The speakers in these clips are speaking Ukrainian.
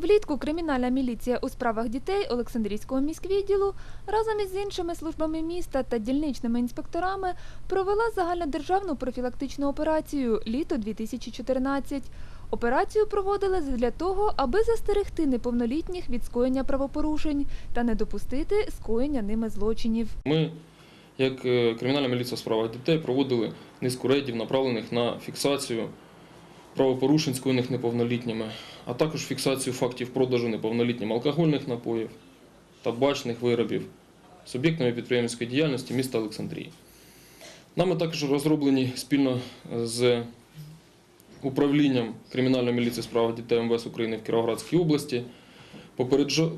Влітку кримінальна міліція у справах дітей Олександрійського міськвідділу разом із іншими службами міста та дільничними інспекторами провела загальнодержавну профілактичну операцію «Літо 2014». Операцію проводили для того, аби застерегти неповнолітніх від скоєння правопорушень та не допустити скоєння ними злочинів. Ми, як е, кримінальна міліція у справах дітей, проводили низку рейдів, направлених на фіксацію правопорушень, скоєних неповнолітніми, а також фіксацію фактів продажу неповнолітнім алкогольних напоїв, табачних виробів суб'єктами підприємницької діяльності міста Олександрії. Нами також розроблені спільно з управлінням кримінальної міліції у справах дітей МВС України в Кіровоградській області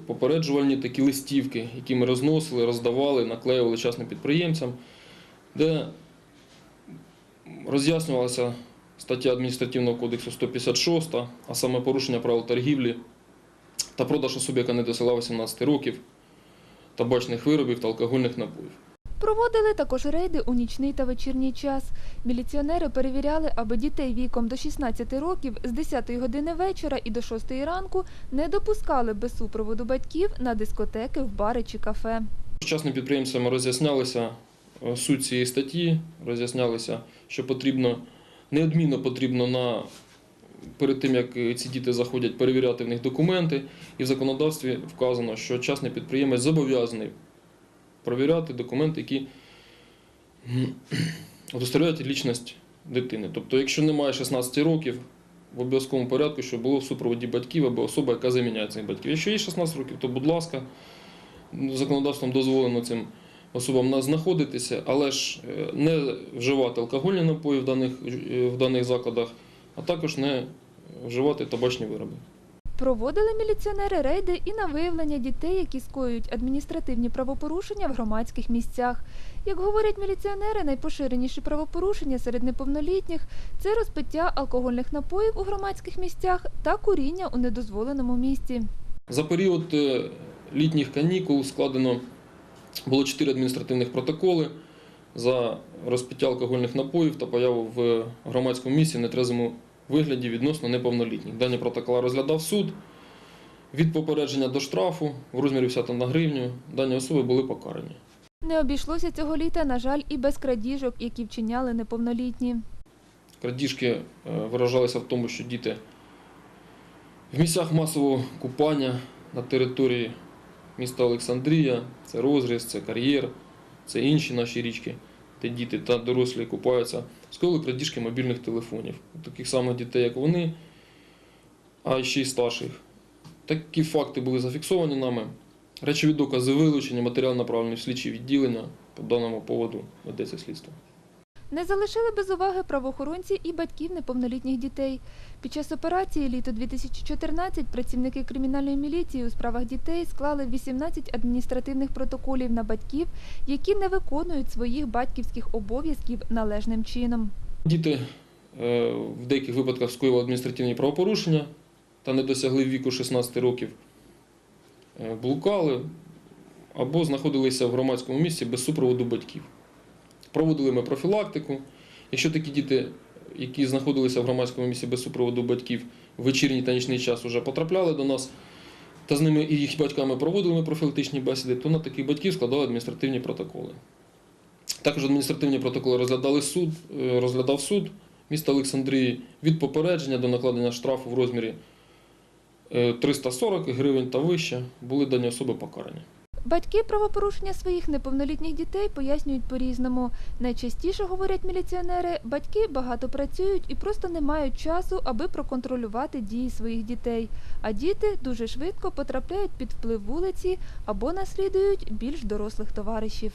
попереджувальні такі листівки, які ми розносили, роздавали, наклеювали частним підприємцям, де роз'яснювалася стаття адміністративного кодексу 156, а саме порушення правил торгівлі та продаж особі, яка не досила 18 років, табачних виробів та алкогольних напоїв. Проводили також рейди у нічний та вечірній час. Міліціонери перевіряли, аби дітей віком до 16 років з 10 години вечора і до 6 ранку не допускали без супроводу батьків на дискотеки, в бари чи кафе. Частним підприємцям роз'яснялися е, суть цієї статті, роз'яснялися, що потрібно, неодмінно потрібно на, перед тим, як е, ці діти заходять, перевіряти в них документи. І в законодавстві вказано, що частний підприємець зобов'язаний перевіряти документи, які удостоверяють лічність дитини. Тобто, якщо немає 16 років, в обов'язковому порядку, щоб було в супроводі батьків або особа, яка заміняє цих батьків. Якщо є 16 років, то будь ласка, законодавством дозволено цим особам на- знаходитися, але ж е, не вживати алкогольні напої в даних, е, в даних закладах, а також не вживати табачні вироби. Проводили міліціонери рейди і на виявлення дітей, які скоюють адміністративні правопорушення в громадських місцях. Як говорять міліціонери, найпоширеніші правопорушення серед неповнолітніх це розпиття алкогольних напоїв у громадських місцях та куріння у недозволеному місці. За період е, літніх канікул складено було 4 адміністративних протоколи за розпиття алкогольних напоїв та появу в громадському місці в нетрезвому вигляді відносно неповнолітніх. Дані протоколи розглядав суд. Від попередження до штрафу в розмірі 51 гривню дані особи були покарані. Не обійшлося цього літа, на жаль, і без крадіжок, які вчиняли неповнолітні. Крадіжки е, виражалися в тому, що діти в місцях масового купання на території міста Олександрія, це розріз, це кар'єр, це інші наші річки, де діти та дорослі купаються, скоїли крадіжки мобільних телефонів. Таких самих дітей, як вони, а ще й старших. Такі факти були зафіксовані нами. Речові докази вилучені, матеріал направлений в слідчі відділення. По даному поводу ведеться слідство. Не залишили без уваги правоохоронці і батьків неповнолітніх дітей. Під час операції літо 2014 працівники кримінальної міліції у справах дітей склали 18 адміністративних протоколів на батьків, які не виконують своїх батьківських обов'язків належним чином. Діти е, в деяких випадках скоювали адміністративні правопорушення та не досягли віку 16 років, е, блукали або знаходилися в громадському місці без супроводу батьків. Проводили ми профілактику. Якщо такі діти, які знаходилися в громадському місці без супроводу батьків, в вечірній та нічний час вже потрапляли до нас, та з ними і їх батьками проводили ми профілактичні бесіди, то на таких батьків складали адміністративні протоколи. Також адміністративні протоколи розглядали суд, е, розглядав суд міста Олександрії від попередження до накладення штрафу в розмірі е, 340 гривень та вище були дані особи покарані. Батьки правопорушення своїх неповнолітніх дітей пояснюють по-різному. Найчастіше, говорять міліціонери, батьки багато працюють і просто не мають часу, аби проконтролювати дії своїх дітей. А діти дуже швидко потрапляють під вплив вулиці або наслідують більш дорослих товаришів.